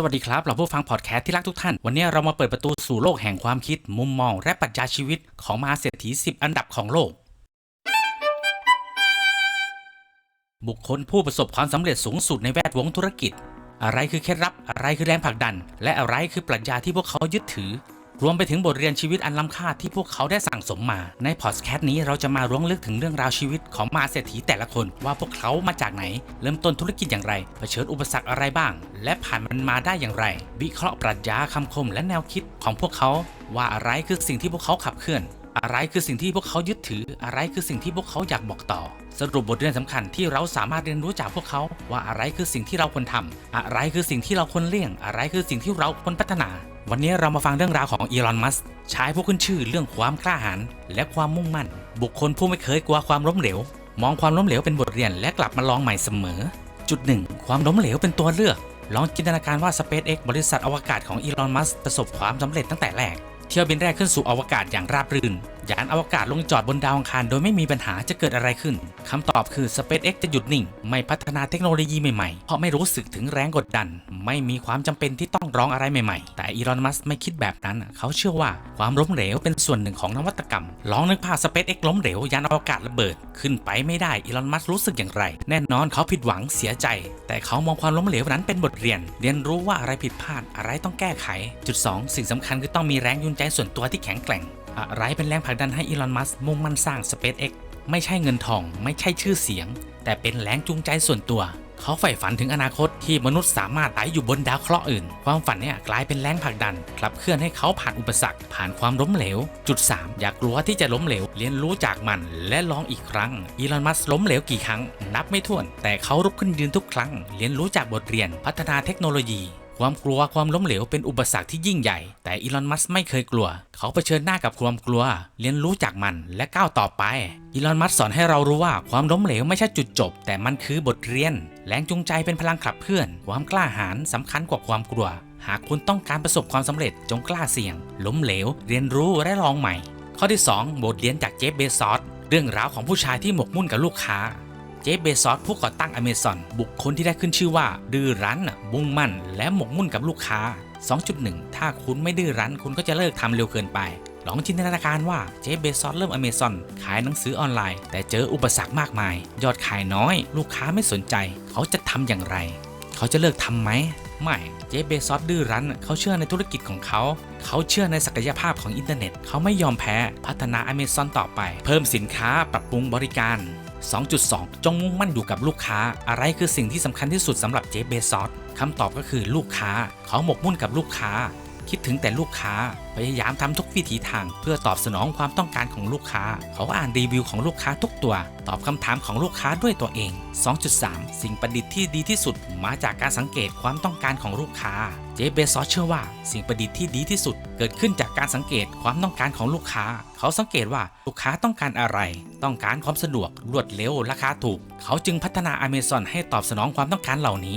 สวัสดีครับเราผู้ฟังพอดแคสต์ที่รักทุกท่าน วันนี้เรามาเปิดประตูสู่โลกแห่งความคิด มุมมอง และปรัชญาชีวิตของมหาเศรษฐี 10 อันดับของโลก บุคคลผู้ประสบความสำเร็จสูงสุดในแวดวงธุรกิจ อะไรคือเคล็ดลับ อะไรคือแรงผลักดัน และอะไรคือปรัชญาที่พวกเขายึดถือ รวมไปถึงบทเรียนชีวิตอันล้ำค่าที่พวกเขาได้สั่งสมมา ในพอดแคสต์นี้เราจะมาล้วงลึกถึงเรื่องราวชีวิตของมาเศรษฐีแต่ละคน ว่าพวกเขามาจากไหน เริ่มต้นธุรกิจอย่างไรเผชิญอุปสรรคอะไรบ้าง และผ่านมันมาได้อย่างไร วิเคราะห์ปรัชญาคำคมและแนวคิดของพวกเขา ว่าอะไรคือสิ่งที่พวกเขาขับเคลื่อน อะไรคือสิ่งที่พวกเขายึดถือ อะไรคือสิ่งที่พวกเขาอยากบอกต่อ สรุปบทเรียนสำคัญที่เราสามารถเรียนรู้จากพวกเขา ว่าอะไรคือสิ่งที่เราควรทำอะไรคือสิ่งที่เราควรเลี่ยง อะไรคือสิ่งที่เราควรพัฒนา วันนี้เรามาฟังเรื่องราวของอีลอนมัสชายผู้ขึ้นชื่อเรื่องความกล้าหาญและความมุ่งมั่น บุคคลผู้ไม่เคยกลัวความล้มเหลว มองความล้มเหลวเป็นบทเรียนและกลับมาลองใหม่เสมอ จุดหนึ่งความล้มเหลวเป็นตัวเลือกลองจินตนาการว่า SpaceX บริษัทอวกาศของอีลอนมัสประสบความสำเร็จตั้งแต่แรก เที่ยวบินแรกขึ้นสู่อวกาศอย่างราบรื่น ยานอวกาศลงจอดบนดาวอังคารโดยไม่มีปัญหาจะเกิดอะไรขึ้น คำตอบคือ SpaceX จะหยุดนิ่ง ไม่พัฒนาเทคโนโลยีใหม่ๆ เพราะไม่รู้สึกถึงแรงกดดัน ไม่มีความจำเป็นที่ต้องร้องอะไรใหม่ๆ แต่อีลอนมัสไม่คิดแบบนั้น เขาเชื่อว่าความล้มเหลวเป็นส่วนหนึ่งของนวัตกรรม ลองนึกภาพ SpaceX ล้มเหลวยานอวกาศระเบิด ขึ้นไปไม่ได้ อีลอนมัสรู้สึกอย่างไร แน่นอนเขาผิดหวังเสียใจ แต่เขามองความล้มเหลวนั้นเป็นบทเรียน เรียนรู้ว่าอะไรผิดพลาด อะไรต้องแก้ไข จุดสองสิ่งสำคัญคือต้องมีแรงจูงใจส่วนตัวที่แข็งแกร่ง อะไรเป็นแรงผลักดันให้อีลอน มัสก์มุ่งมั่นสร้าง SpaceX ไม่ใช่เงินทอง ไม่ใช่ชื่อเสียง แต่เป็นแรงจูงใจส่วนตัว เขาใฝ่ฝันถึงอนาคตที่มนุษย์สามารถไต่อยู่บนดาวเคราะห์อื่น ความฝันเนี่ยกลายเป็นแรงผลักดันขับเคลื่อนให้เขาผ่านอุปสรรค ผ่านความล้มเหลว จุด 3 อย่ากลัวที่จะล้มเหลว เรียนรู้จากมันและลองอีกครั้ง อีลอน มัสก์ล้มเหลวกี่ครั้ง นับไม่ถ้วน แต่เขาลุกขึ้นยืนทุกครั้ง เรียนรู้จากบทเรียน พัฒนาเทคโนโลยี ความกลัวความล้มเหลวเป็นอุปสรรคที่ยิ่งใหญ่ แต่อีลอนมัสไม่เคยกลัว เขาเผชิญหน้ากับความกลัว เรียนรู้จากมันและก้าวต่อไป อีลอนมัสสอนให้เรารู้ว่าความล้มเหลวไม่ใช่จุดจบ แต่มันคือบทเรียน แรงจูงใจเป็นพลังขับเคลื่อน ความกล้าหาญสำคัญกว่าความกลัว หากคุณต้องการประสบความสำเร็จจงกล้าเสี่ยง ล้มเหลว เรียนรู้และลองใหม่ ข้อที่ 2 บทเรียนจากเจฟเบซอสเรื่องราวของผู้ชายที่หมกมุ่นกับลูกค้า เจฟเบซอสผู้ก่อตั้งอเมซอนบุคคลที่ได้ขึ้นชื่อว่า ดื้อรั้นมุ่งมั่น และหมกมุ่นกับลูกค้า 2.1 ถ้าคุณไม่ดื้อรั้นคุณก็จะเลิกทำเร็วเกินไป ลองจินตนาการว่าเจฟเบซอสเริ่มอเมซอนขายหนังสือออนไลน์ แต่เจออุปสรรคมากมาย ยอดขายน้อย ลูกค้าไม่สนใจ เขาจะทำอย่างไร เขาจะเลิกทำไหมไม่ เจฟเบซอสดื้อรั้น เขาเชื่อในธุรกิจของเขา เขาเชื่อในศักยภาพของอินเทอร์เน็ต เขาไม่ยอมแพ้ พัฒนาอเมซอนต่อไป เพิ่มสินค้า ปรับปรุงบริการ 2.2 จงมุ่งมั่นอยู่กับลูกค้า อะไรคือสิ่งที่สำคัญที่สุดสำหรับเจฟเบซอสคำตอบก็คือลูกค้า เขาหมกมุ่นกับลูกค้า คิดถึงแต่ลูกค้า พยายามทำทุกวิถีทาง เพื่อตอบสนองความต้องการของลูกค้า เขาอ่านรีวิวของลูกค้าทุกตัว ตอบคำถามของลูกค้าด้วยตัวเอง 2.3 สิ่งประดิษฐ์ที่ดีที่สุดมาจากการสังเกตความต้องการของลูกค้า เจเบซอสเชื่อว่า สิ่งประดิษฐ์ที่ดีที่สุด เกิดขึ้นจากการสังเกตความต้องการของลูกค้า เขาสังเกตว่าลูกค้าต้องการอะไร ต้องการความสะดวกรวดเร็วราคาถูก เขาจึงพัฒนา Amazon ให้ตอบสนองความต้องการเหล่านี้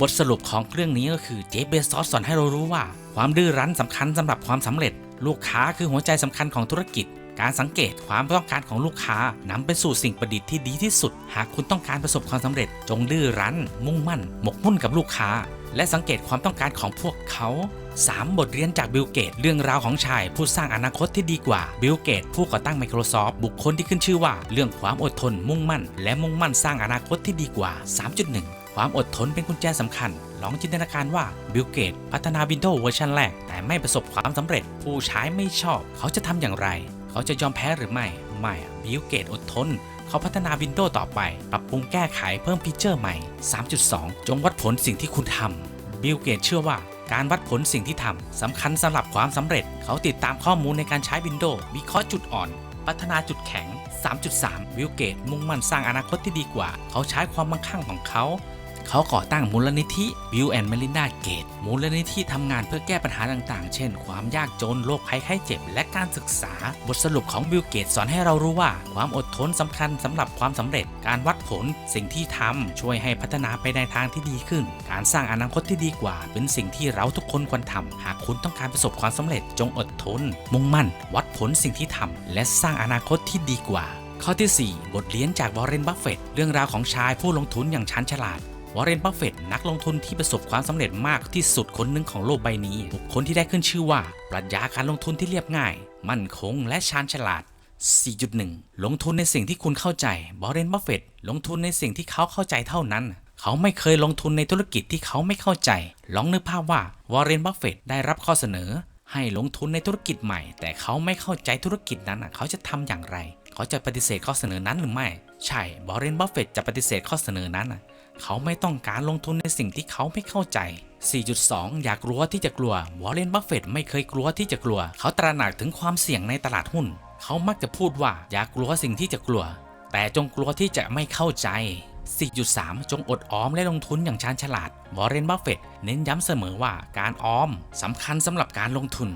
บทสรุปของเรื่องนี้ก็คือเจฟเบซอสสอนให้เรารู้ว่า ความดื้อรั้นสำคัญสำหรับความสำเร็จ ลูกค้าคือหัวใจสำคัญของธุรกิจ การสังเกตความต้องการของลูกค้านำไปสู่สิ่งประดิษฐ์ที่ดีที่สุด หากคุณต้องการประสบความสำเร็จ จงดื้อรั้น มุ่งมั่น หมกมุ่นกับลูกค้า และสังเกตความต้องการของพวกเขา 3 บทเรียนจากบิลเกต เรื่องราวของชาย ผู้สร้างอนาคตที่ดีกว่าบิลเกต ผู้ก่อตั้ง Microsoft บุคคลที่ขึ้นชื่อว่า เรื่องความอดทนมุ่งมั่น และมุ่งมั่นสร้างอนาคตที่ดีกว่า 3.1 ความอดทนเป็นกุญแจสำคัญ ลองจินตนาการว่าบิลเกตพัฒนา Windows เวอร์ชันแรก แต่ไม่ประสบความสำเร็จ ผู้ใช้ไม่ชอบ เขาจะทำอย่างไร เขาจะยอมแพ้หรือไม่ ไม่บิลเกตอดทน เขาพัฒนา Windows ต่อไป ปรับปรุงแก้ไขเพิ่มฟีเจอร์ใหม่ 3.2 จงวัดผลสิ่งที่คุณทำบิลเกตเชื่อว่าการวัดผลสิ่งที่ทำสำคัญสำหรับความสำเร็จ เขาติดตามข้อมูลในการใช้ Windows วิเคราะห์จุดอ่อน พัฒนาจุดแข็ง 3.3 วิลเกตมุ่งมั่นสร้างอนาคตที่ดีกว่า เขาใช้ความมั่งคั่งของเขา เขาก่อตั้งมูลนิธิ Bill and Melinda Gates มูลนิธิทำงานเพื่อแก้ปัญหาต่างๆ เช่น ความยากจนโรคภัยไข้เจ็บ และการศึกษา บทสรุปของ Bill Gates สอนให้เรารู้ว่า ความอดทนสำคัญสำหรับความสำเร็จ การวัดผลสิ่งที่ทำช่วยให้พัฒนาไปในทางที่ดีขึ้น การสร้างอนาคตที่ดีกว่า เป็นสิ่งที่เราทุกคนควรทำหากคุณต้องการประสบความสำเร็จจงอดทน มุ่งมั่น วัดผลสิ่งที่ทำและสร้างอนาคตที่ดีกว่า ข้อที่ 4 บทเรียนจากวอร์เรนบัฟเฟตต์เรื่องราวของชายผู้ลงทุนอย่างชันฉลาด วอร์เรนบัฟเฟตนักลงทุนที่ประสบความสำเร็จมากที่สุดคนหนึ่งของโลกใบนี้ บุคคลที่ได้ขึ้นชื่อว่า ปรัชญาการลงทุนที่เรียบง่าย มั่นคง และชาญฉลาด 4.1 ลงทุนในสิ่งที่คุณเข้าใจบอร์เรนบัฟเฟตลงทุนในสิ่งที่เขาเข้าใจเท่านั้น เขาไม่เคยลงทุนในธุรกิจที่เขาไม่เข้าใจ ลองนึกภาพว่าวอร์เรนบัฟเฟตได้รับข้อเสนอ ให้ลงทุนในธุรกิจใหม่ แต่เขาไม่เข้าใจธุรกิจนั้นเขาจะทำอย่างไร เขาจะปฏิเสธข้อเสนอนั้นหรือไม่ ใช่บอร์เรนบัฟเฟตจะปฏิเสธข้อเสนอนั้น เขาไม่ต้องการลงทุนในสิ่งที่เขาไม่เข้าใจ 4.2 อยากกลัวที่จะกลัววอร์เรนบัฟเฟตไม่เคยกลัวที่จะกลัว เขาตระหนักถึงความเสี่ยงในตลาดหุ้น เขามักจะพูดว่าอย่ากลัวสิ่งที่จะกลัว แต่จงกลัวที่จะไม่เข้าใจ 4.3 จงอดออมและลงทุนอย่างชาญฉลาดวอร์เรนบัฟเฟตเน้นย้ำเสมอว่าการออมสำคัญสำหรับการลงทุน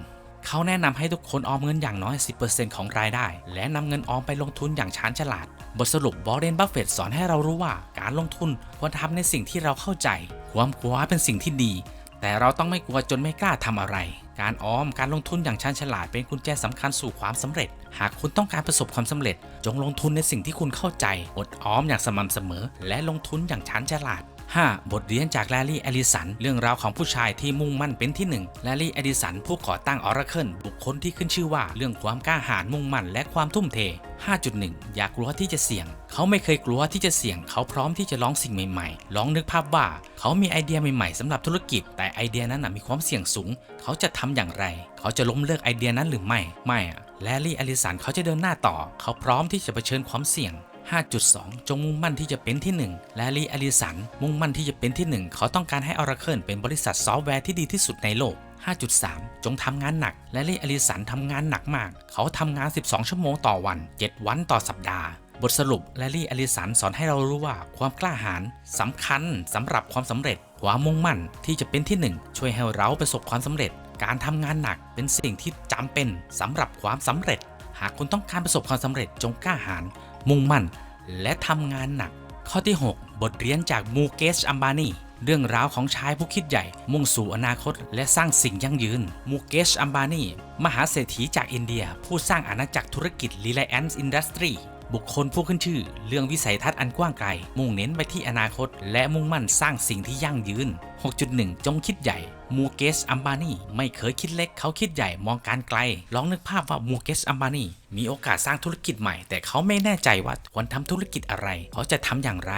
เขาแนะนำให้ทุกคนออมเงินอย่างน้อย 10%ของรายได้ และนำเงินออมไปลงทุนอย่างชาญฉลาด บทสรุปวอเรนบัฟเฟตสอนให้เรารู้ว่าการลงทุนควรทำในสิ่งที่เราเข้าใจ ความกลัวเป็นสิ่งที่ดี แต่เราต้องไม่กลัวจนไม่กล้าทำอะไร การออมการลงทุนอย่างชาญฉลาดเป็นกุญแจสำคัญสู่ความสำเร็จ หากคุณต้องการประสบความสำเร็จ จงลงทุนในสิ่งที่คุณเข้าใจ อดออมอย่างสม่ำเสมอ และลงทุนอย่างชาญฉลาด 5. บทเรียนจากแลลี่แอลิสัน เรื่องราวของผู้ชายที่มุ่งมั่นเป็นที่หนึ่งแลลี่แอลิสัน ผู้ก่อตั้งออร์เคิลบุคคลที่ขึ้นชื่อว่าเรื่องความกล้าหาญมุ่งมั่นและความทุ่มเท 5.1 อย่ากลัวที่จะเสี่ยง เขาไม่เคยกลัวที่จะเสี่ยง เขาพร้อมที่จะลองสิ่งใหม่ๆ ลองนึกภาพว่า เขามีไอเดียใหม่ๆสำหรับธุรกิจ แต่ไอเดียนั้นนะมีความเสี่ยงสูง เขาจะทำอย่างไร เขาจะล้มเลิกไอเดียนั้นหรือไม่ ไม่อะแลลี่แอลิสันเขาจะเดินหน้าต่อ เขาพร้อมที่จะเผชิญความเสี่ยง 5.2 จงมุ่งมั่นที่จะเป็นที่ 1 และลีอลิสัน มุ่งมั่นที่จะเป็นที่ 1 เขาต้องการให้ Oracle เป็นบริษัทซอฟต์แวร์ที่ดีที่สุดในโลก 5.3 จงทำงานหนัก และลีอลิสันทำงานหนักมาก เขาทำงาน 12 ชั่วโมงต่อวัน 7 วันต่อสัปดาห์บทสรุปแลลี่อลิสันสอนให้เรารู้ว่าความกล้าหาญสำคัญสำหรับความสำเร็จ ความมุ่งมั่นที่จะเป็นที่ 1 ช่วยให้เราประสบความสำเร็จ การทำงานหนักเป็นสิ่งที่จำเป็นสำหรับความสำเร็จ หากคุณต้องการประสบความสำเร็จจงกล้าหาญ มุ่งมั่น และทำงานหนัก ข้อที่ 6 บทเรียนจากมูเกสอัมบานีเรื่องราวของชายผู้คิดใหญ่ มุ่งสู่อนาคต และสร้างสิ่งยั่งยืน มูเกสอัมบานี มหาเศรษฐีจากอินเดีย ผู้สร้างอาณาจักรธุรกิจ Reliance Industry บุคคลผู้ขึ้นชื่อ เรื่องวิสัยทัศน์อันกว้างไกล มุ่งเน้นไปที่อนาคต และมุ่งมั่นสร้างสิ่งที่ยั่งยืน 6.1 จงคิดใหญ่ มูเกสอัมบานีไม่เคยคิดเล็กเขาคิดใหญ่มองการไกล ลองนึกภาพว่ามูเกสอัมบานีมีโอกาสสร้างธุรกิจใหม่ แต่เขาไม่แน่ใจว่าควรทำธุรกิจอะไร เขาจะทำอย่างไร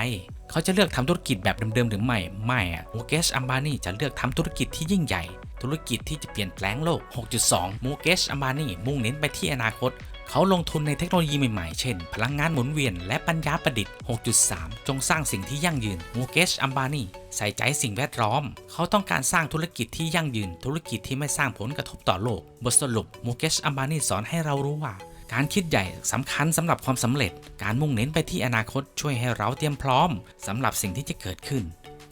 เขาจะเลือกทำธุรกิจแบบเดิมๆหรือไม่ ไม่อะมูเกสอัมบานีจะเลือกทำธุรกิจที่ยิ่งใหญ่ ธุรกิจที่จะเปลี่ยนแปลงโลก 6.2 มูเกสอัมบานีมุ่งเน้นไปที่อนาคต เขาลงทุนในเทคโนโลยีใหม่ๆ เช่น พลังงานหมุนเวียนและปัญญาประดิษฐ์ 6.3 จงสร้างสิ่งที่ยั่งยืนมูเกชอัมบานีใส่ใจสิ่งแวดล้อม เขาต้องการสร้างธุรกิจที่ยั่งยืน ธุรกิจที่ไม่สร้างผลกระทบต่อโลก บทสรุปมูเกชอัมบานีสอนให้เรารู้ว่า การคิดใหญ่สำคัญสำหรับความสำเร็จ การมุ่งเน้นไปที่อนาคตช่วยให้เราเตรียมพร้อมสำหรับสิ่งที่จะเกิดขึ้น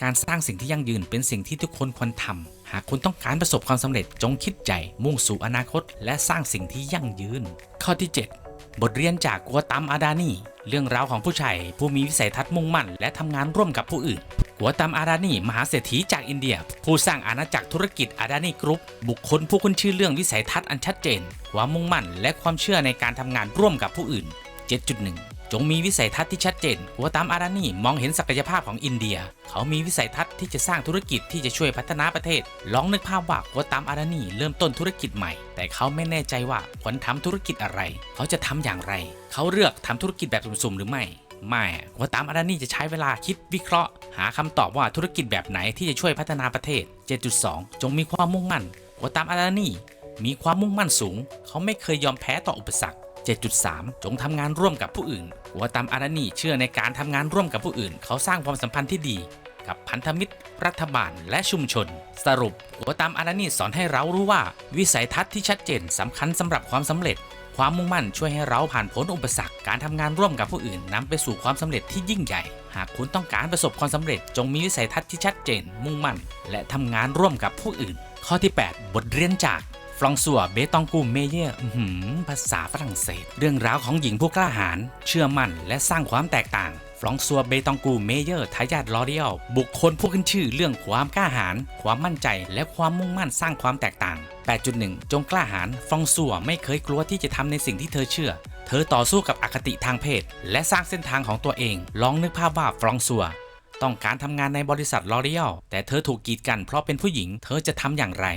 การสร้างสิ่งที่ยั่งยืนเป็นสิ่งที่ทุกคนควรทำ หากคุณต้องการประสบความสำเร็จจงคิดใหญ่มุ่งสู่อนาคต และสร้างสิ่งที่ยั่งยืน ข้อที่ 7 บทเรียนจากกัวตัมอาดานี เรื่องราวของผู้ชายผู้มีวิสัยทัศน์มุ่งมั่น และทำงานร่วมกับผู้อื่นกัวตัมอาดานีมหาเศรษฐีจากอินเดีย ผู้สร้างอาณาจักรธุรกิจอาดานีกรุ๊ป บุคคลผู้คุ้นชื่อเรื่องวิสัยทัศน์อันชัดเจนความมุ่งมั่น และความเชื่อในการทำงานร่วมกับผู้อื่น 7.1 จงมีวิสัยทัศน์ที่ชัดเจนกัวตามอารานีมองเห็นศักยภาพของอินเดีย เขามีวิสัยทัศน์ที่จะสร้างธุรกิจที่จะช่วยพัฒนาประเทศ ลองนึกภาพว่ากัวตามอารานีเริ่มต้นธุรกิจใหม่ แต่เขาไม่แน่ใจว่าควรทำธุรกิจอะไร เขาจะทำอย่างไร เขาเลือกทำธุรกิจแบบสุ่มๆหรือไม่ไม่กัวตามอารานีจะใช้เวลาคิดวิเคราะห์ หาคำตอบว่าธุรกิจแบบไหนที่จะช่วยพัฒนาประเทศ 7.2 จงมีความมุ่งมั่นกัวตามอารานีมีความมุ่งมั่นสูง เขาไม่เคยยอมแพ้ต่ออุปสรรค 7.3 จงทำงานร่วมกับผู้อื่น หัวตามอารานีเชื่อในการทำงานร่วมกับผู้อื่น เขาสร้างความสัมพันธ์ที่ดี กับพันธมิตร รัฐบาลและชุมชน สรุป หัวตามอารานีสอนให้เรารู้ว่า วิสัยทัศน์ที่ชัดเจนสำคัญสำหรับความสำเร็จ ความมุ่งมั่นช่วยให้เราผ่านพ้นอุปสรรคการทำงานร่วมกับผู้อื่นนำไปสู่ความสำเร็จที่ยิ่งใหญ่ หากคุณต้องการประสบความสำเร็จ จงมีวิสัยทัศน์ที่ชัดเจน มุ่งมั่น และทำงานร่วมกับผู้อื่น ข้อที่ 8 บทเรียนจาก ฟรองซัวเบตองกูเมเยอร์ภาษาฝรั่งเศส เรื่องราวของหญิงผู้กล้าหาญเชื่อมั่นและสร้างความแตกต่างฟรองซัวเบตองกูเมเยอร์ทายาทลอรีอลบุคคลผู้ขึ้นชื่อเรื่องความกล้าหาญความมั่นใจและความมุ่งมั่นสร้างความแตกต่าง 8.1 จงกล้าหาญฟรองซัวไม่เคยกลัวที่จะทำในสิ่งที่เธอเชื่อ เธอต่อสู้กับอคติทางเพศ และสร้างเส้นทางของตัวเอง ลองนึกภาพว่าฟรองซัวต้องการทำงานในบริษัทลอรีอ l แต่เธอถูกกีดกันเพราะเป็นผู้หญิง เธอจะทำอย่างไร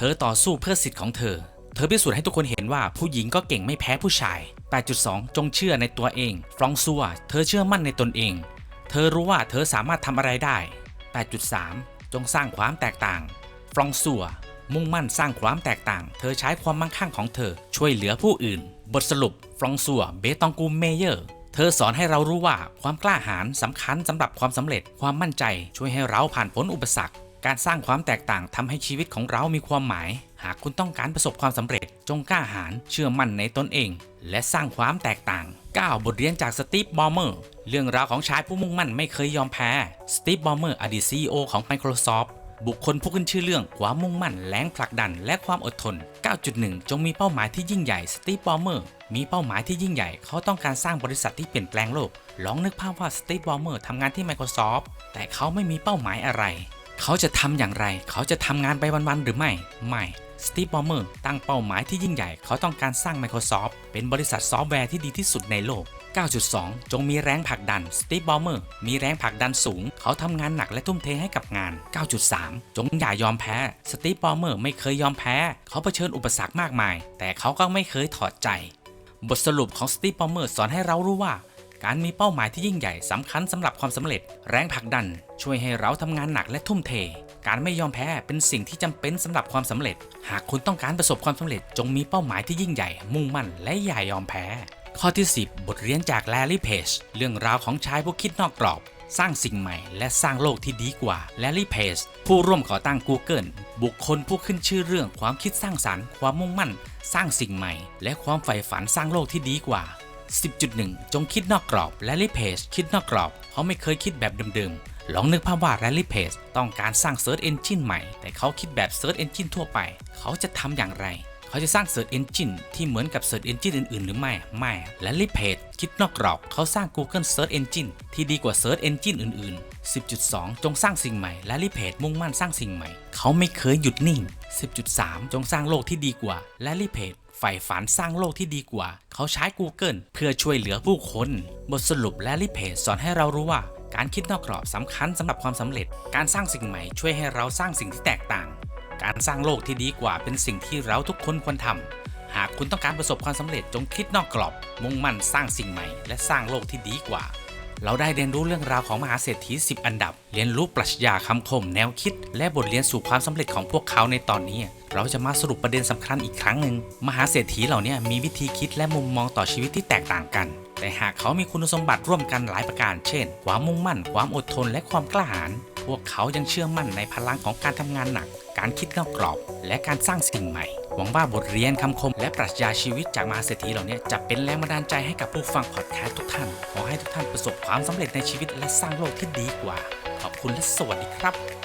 เธอต่อสู้เพื่อสิทธิ์ของเธอ เธอพิสูจน์ให้ทุกคนเห็นว่าผู้หญิงก็เก่งไม่แพ้ผู้ชาย 8.2 จงเชื่อในตัวเอง ฟรองซัว เธอเชื่อมั่นในตนเอง เธอรู้ว่าเธอสามารถทำอะไรได้ 8.3 จงสร้างความแตกต่าง ฟรองซัว มุ่งมั่นสร้างความแตกต่าง เธอใช้ความมั่งคั่งของเธอ ช่วยเหลือผู้อื่น บทสรุป ฟรองซัว เบตองกูเมเยอร์เธอสอนให้เรารู้ว่าความกล้าหาญสำคัญสำหรับความสำเร็จ ความมั่นใจช่วยให้เราผ่านพ้นอุปสรรค การสร้างความแตกต่างทำให้ชีวิตของเรามีความหมาย หากคุณต้องการประสบความสำเร็จ จงกล้าหาญเชื่อมั่นในตนเอง และสร้างความแตกต่าง 9 บทเรียนจากสตีฟ บอมเมอร์ เรื่องราวของชายผู้มุ่งมั่นไม่เคยยอมแพ้ สตีฟ บอมเมอร์ อดีต CEO ของ Microsoft บุคคลผู้ขึ้นชื่อเรื่องความมุ่งมั่น แรงผลักดัน และความอดทน 9.1 จงมีเป้าหมายที่ยิ่งใหญ่ สตีฟ บอมเมอร์ มีเป้าหมายที่ยิ่งใหญ่ เขาต้องการสร้างบริษัทที่เปลี่ยนแปลงโลก ลองนึกภาพว่าสตีฟ บอมเมอร์ทำงานที่ Microsoft แต่เขาไม่มีเป้าหมายอะไร เขาจะทำอย่างไร เขาจะทำงานไปวันๆหรือไม่ ไม่สตีฟบอมเมอร์ตั้งเป้าหมายที่ยิ่งใหญ่ เขาต้องการสร้าง Microsoft เป็นบริษัทซอฟต์แวร์ที่ดีที่สุดในโลก 9.2 จงมีแรงผลักดันสตีฟบอมเมอร์มีแรงผลักดันสูง เขาทำงานหนักและทุ่มเทให้กับงาน 9.3 จงอย่ายอมแพ้สตีฟบอมเมอร์ไม่เคยยอมแพ้ เขาเผชิญอุปสรรคมากมาย แต่เขาก็ไม่เคยถอดใจ บทสรุปของสตีฟบอมเมอร์สอนให้เรารู้ว่า การมีเป้าหมายที่ยิ่งใหญ่สำคัญสำหรับความสำเร็จ แรงผลักดัน ช่วยให้เราทำงานหนักและทุ่มเท การไม่ยอมแพ้เป็นสิ่งที่จำเป็นสำหรับความสำเร็จ หากคุณต้องการประสบความสำเร็จ จงมีเป้าหมายที่ยิ่งใหญ่ มุ่งมั่น และอย่ายอมแพ้ ข้อที่ 10 บทเรียนจากแลลี่เพจเรื่องราวของชายผู้คิดนอกกรอบ สร้างสิ่งใหม่ และสร้างโลกที่ดีกว่าแลลี่เพจผู้ร่วมก่อตั้ง Google บุคคลผู้ขึ้นชื่อเรื่องความคิดสร้างสรรค์ ความมุ่งมั่น สร้างสิ่งใหม่ และความใฝ่ฝันสร้างโลกที่ดีกว่า 10.1 จงคิดนอกกรอบแลลี่เพจคิดนอกกรอบ เขาไม่เคยคิดแบบเดิมๆ ลองนึกภาพว่าแรลลี่เพจต้องการสร้าง Search Engine ใหม่ แต่เขาคิดแบบ Search Engine ทั่วไป เขาจะทำอย่างไร เขาจะสร้าง Search Engine ที่เหมือนกับ Search Engine อื่นๆ หรือไม่ ไม่แรลลี่เพจคิดนอกกรอบ เขาสร้าง Google Search Engine ที่ดีกว่า Search Engine อื่นๆ10.2 จงสร้างสิ่งใหม่แรลลี่เพจมุ่งมั่นสร้างสิ่งใหม่ เขาไม่เคยหยุดนิ่ง 10.3 จงสร้างโลกที่ดีกว่าแรลลี่เพจ ใฝ่ฝันสร้างโลกที่ดีกว่า เขาใช้ Google เพื่อช่วยเหลือผู้คน บทสรุปและรีเพจสอนให้เรารู้ว่า การคิดนอกกรอบสำคัญสำหรับความสำเร็จ การสร้างสิ่งใหม่ช่วยให้เราสร้างสิ่งที่แตกต่าง การสร้างโลกที่ดีกว่าเป็นสิ่งที่เราทุกคนควรทำหากคุณต้องการประสบความสำเร็จจงคิดนอกกรอบ มุ่งมั่นสร้างสิ่งใหม่ และสร้างโลกที่ดีกว่าเราได้เรียนรู้เรื่องราวของมหาเศรษฐี 10 อันดับ เรียนรู้ปรัชญาคำคม แนวคิด และบทเรียนสู่ความสำเร็จของพวกเขาในตอนนี้ เราจะมาสรุปประเด็นสำคัญอีกครั้งหนึ่งมหาเศรษฐีเหล่านี้มีวิธีคิดและมุมมองต่อชีวิตที่แตกต่างกัน แต่หากเขามีคุณสมบัติร่วมกันหลายประการ เช่น ความมุ่งมั่น ความอดทน และความกล้าหาญ พวกเขายังเชื่อมั่นในพลังของการทำงานหนัก การคิดนอกกรอบ และการสร้างสิ่งใหม่ หวังว่าบทเรียนคำคม และปรัชญาชีวิตจากมหาเศรษฐีเหล่านี้จะเป็นแรงบันดาลใจให้กับผู้ฟังพอดแคสต์ทุกท่าน ขอให้ทุกท่านประสบความสำเร็จในชีวิตและสร้างโลกที่ดีกว่า ขอบคุณและสวัสดีครับ